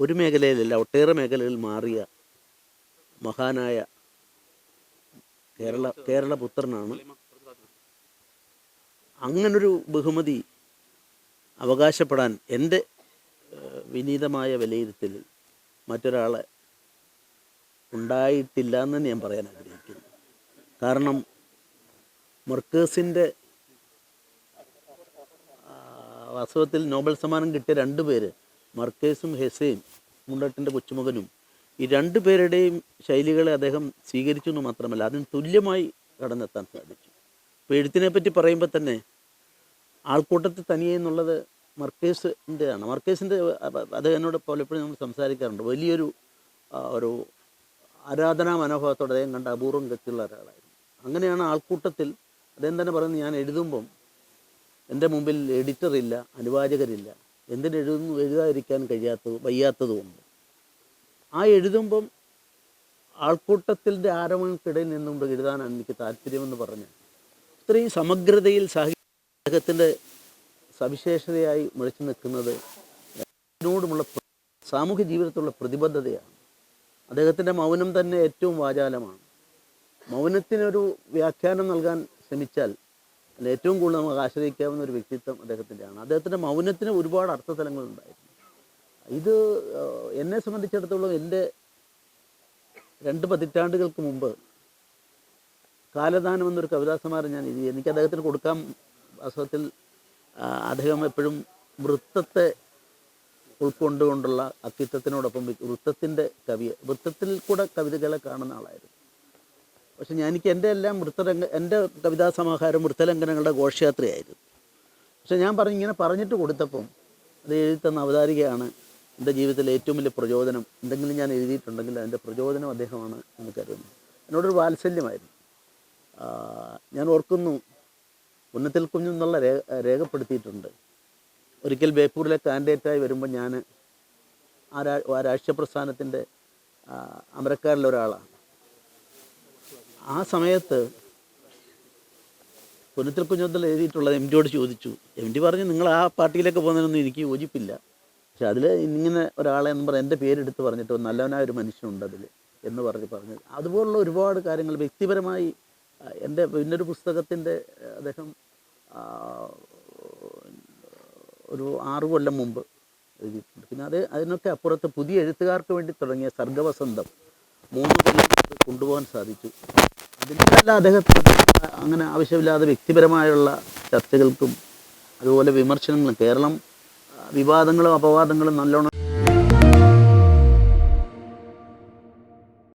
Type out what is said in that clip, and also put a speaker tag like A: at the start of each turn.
A: ഒരു മേഖലയിലല്ല ഒട്ടേറെ മേഖലകളിൽ മാറിയ മഹാനായ കേരള കേരള പുത്രനാണ്. അങ്ങനൊരു ബഹുമതി അവകാശപ്പെടാൻ എന്റെ വിനീതമായ വിലയിരുത്തലിൽ മറ്റൊരാളെ ഉണ്ടായിട്ടില്ല എന്ന് തന്നെ ഞാൻ പറയാൻ ആഗ്രഹിക്കുന്നു. കാരണം മർക്കേഴ്സിന്റെ വാസ്തവത്തിൽ നോബൽ സമ്മാനം കിട്ടിയ രണ്ട് പേര് മർക്കേസും ഹെസയും മുണ്ടട്ടിന്റെ കൊച്ചുമകനും ഈ രണ്ടു പേരുടെയും ശൈലികളെ അദ്ദേഹം സ്വീകരിച്ചു എന്ന് മാത്രമല്ല അതിന് തുല്യമായി കടന്നെത്താൻ സാധിച്ചു. ഇപ്പോൾ എഴുത്തിനെ പറ്റി പറയുമ്പോൾ തന്നെ ആൾക്കൂട്ടത്തിൽ തനിയെ എന്നുള്ളത് മർക്കേസിന്റെയാണ് മർക്കേസിന്റെ അദ്ദേഹത്തിനോട് പലപ്പോഴും നമ്മൾ സംസാരിക്കാറുണ്ട്. വലിയൊരു ഒരു ആരാധനാ മനോഭാവത്തോടെ അദ്ദേഹം കണ്ട അപൂർവം ഗതിയുള്ള ഒരാളായിരുന്നു. അങ്ങനെയാണ് ആൾക്കൂട്ടത്തിൽ അദ്ദേഹം തന്നെ പറയുന്നത് ഞാൻ എഴുതുമ്പം എന്റെ മുമ്പിൽ എഡിറ്ററില്ല അനുവാചകരില്ല. എന്തിനെഴുതുന്നു എഴുതാതിരിക്കാൻ കഴിയാത്തത് വയ്യാത്തതുകൊണ്ട് ആ എഴുതുമ്പം ആൾക്കൂട്ടത്തിന്റെ ആരവങ്ങൾക്കിടയിൽ നിന്നുകൊണ്ട് എഴുതാനാണ് എനിക്ക് താല്പര്യമെന്ന് പറഞ്ഞ് ഇത്രയും സമഗ്രതയിൽ സാഹിത്യത്തിന്റെ സവിശേഷതയായി മുഴച്ചു നിൽക്കുന്നത് അതിനോടുമുള്ള സാമൂഹ്യ ജീവിതത്തിലുള്ള പ്രതിബദ്ധതയാണ്. അദ്ദേഹത്തിന്റെ മൗനം തന്നെ ഏറ്റവും വാചാലമാണ്. മൗനത്തിനൊരു വ്യാഖ്യാനം നൽകാൻ ശ്രമിച്ചാൽ അതിൽ ഏറ്റവും കൂടുതൽ നമുക്ക് ആശ്രയിക്കാവുന്ന ഒരു വ്യക്തിത്വം അദ്ദേഹത്തിന്റെയാണ്. അദ്ദേഹത്തിന്റെ മൗനത്തിന് ഒരുപാട് അർത്ഥതലങ്ങളുണ്ടായിരുന്നു. ഇത് എന്നെ സംബന്ധിച്ചിടത്തോളം എന്റെ രണ്ട് പതിറ്റാണ്ടുകൾക്ക് മുമ്പ് കാലദാനം എന്നൊരു കവിതാസമാരം ഞാൻ എഴുതി. എനിക്ക് അദ്ദേഹത്തിന് കൊടുക്കാൻ വാസ്തവത്തിൽ അദ്ദേഹം എപ്പോഴും വൃത്തത്തെ ഉൾക്കൊണ്ടുകൊണ്ടുള്ള അക്കിത്തത്തിനോടൊപ്പം വൃത്തത്തിന്റെ കവി വൃത്തത്തിൽ കൂടെ കവിതകളെ കാണുന്ന ആളായിരുന്നു. പക്ഷെ ഞാൻ എനിക്ക് എന്റെ എല്ലാം വൃത്തലംഗ എന്റെ കവിതാ സമാഹാരം വൃത്തലംഘനങ്ങളുടെ ഘോഷയാത്രയായിരുന്നു. പക്ഷെ ഞാൻ പറഞ്ഞു ഇങ്ങനെ പറഞ്ഞിട്ട് കൊടുത്തപ്പം അത് എഴുതി തന്ന അവതാരികയാണ് എന്റെ ജീവിതത്തിലെ ഏറ്റവും വലിയ പ്രചോദനം. എന്തെങ്കിലും ഞാൻ എഴുതിയിട്ടുണ്ടെങ്കിൽ അതിന്റെ പ്രചോദനം അദ്ദേഹമാണ് എന്ന് കരുതുന്നു. എന്നോടൊരു വാത്സല്യമായിരുന്നു. ഞാൻ ഓർക്കുന്നു ഉന്നത്തിൽ കുഞ്ഞെന്നുള്ള രേ രേഖപ്പെടുത്തിയിട്ടുണ്ട്. ഒരിക്കൽ ബേപ്പൂരിലെ കാൻഡിഡേറ്റായി വരുമ്പോൾ ഞാൻ ആ രാഷ്ട്രീയ പ്രസ്ഥാനത്തിന്റെ അമരക്കാരിൽ ഒരാളാണ് ആ സമയത്ത് പുനത്തിൽ കുഞ്ഞത്തിൽ എഴുതിയിട്ടുള്ളത് എം ഡിയോട് ചോദിച്ചു. എം ഡി പറഞ്ഞു നിങ്ങൾ ആ പാർട്ടിയിലേക്ക് പോകുന്നതിനൊന്നും എനിക്ക് യോജിപ്പില്ല. പക്ഷെ അതിൽ ഇങ്ങനെ ഒരാളെ എന്ന് പറഞ്ഞ് എന്റെ പേരെടുത്ത് പറഞ്ഞിട്ട് നല്ലവനായ ഒരു മനുഷ്യനുണ്ട് അതിൽ എന്ന് പറഞ്ഞ് പറഞ്ഞത്. അതുപോലുള്ള ഒരുപാട് കാര്യങ്ങൾ വ്യക്തിപരമായി എന്റെ പിന്നൊരു പുസ്തകത്തിന്റെ അദ്ദേഹം ഒരു ആറു കൊല്ലം മുമ്പ് എഴുതിയിട്ടുണ്ട്. പിന്നെ അത് അതിനൊക്കെ അപ്പുറത്ത് പുതിയ എഴുത്തുകാർക്ക് വേണ്ടി തുടങ്ങിയ സർഗവസന്തം മൂന്ന് കൊല്ലം കൊണ്ട് കൊണ്ടുപോകാൻ സാധിച്ചു. അതിനല്ല അദ്ദേഹത്തിന് അങ്ങനെ ആവശ്യമില്ലാതെ വ്യക്തിപരമായുള്ള ചർച്ചകൾക്കും അതുപോലെ വിമർശനങ്ങളും കേരളം വിവാദങ്ങളും അപവാദങ്ങളും നല്ലോണം